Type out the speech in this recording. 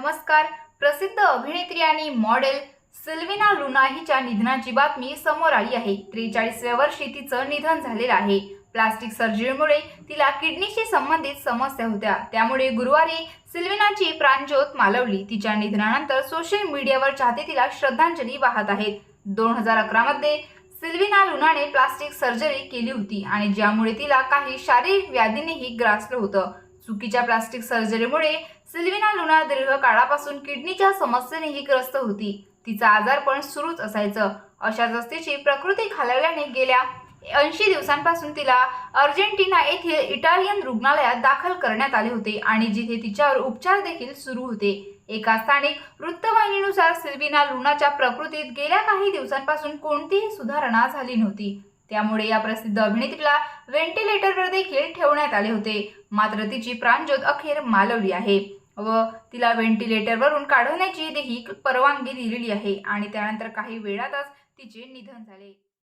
नमस्कार. प्रसिद्ध अभिनेत्री आणि मॉडेल सिल्विना लुना हिच्या निधनाची बातमी समोर आली आहे. त्रेचाळीसव्या वर्षी तिचं निधन झालेलं आहे. प्लास्टिक सर्जरीमुळे तिला किडनीशी संबंधित समस्या होत्या. त्यामुळे गुरुवारी सिल्विनाची प्राणज्योत मालवली. तिच्या निधनानंतर सोशल मीडियावर चाहते तिला श्रद्धांजली वाहत आहेत. दोन हजार अकरामध्ये सिल्विना लुनाने प्लास्टिक सर्जरी केली होती आणि ज्यामुळे तिला काही शारीरिक व्याधीनेही ग्रासलं होतं. चुकीच्या प्लास्टिक सर्जरीमुळे सिल्विना लुना दीर्घ काळापासून किडनीच्या समस्येनेही ग्रस्त होती. तिचा आजारपण सुरूच असायचं. अशाच तिची प्रकृती खालावल्याने गेल्या ऐंशी दिवसांपासून तिला अर्जेंटिना येथील इटालियन रुग्णालयात दाखल करण्यात आले होते आणि जिथे तिच्यावर उपचार देखील सुरू होते. एका स्थानिक वृत्तवाहिनीनुसार सिल्विना लुनाच्या प्रकृतीत गेल्या काही दिवसांपासून कोणतीही सुधारणा झाली नव्हती. त्यामुळे या प्रसिद्ध अभिनेत्रीला व्हेंटिलेटरवर देखील ठेवण्यात आले होते. मात्र तिची प्राणज्योत अखेर मालवली आहे व तिला व्हेंटिलेटरवरून काढवण्याची देखील परवानगी दिलेली आहे आणि त्यानंतर काही वेळातच तिचे निधन झाले.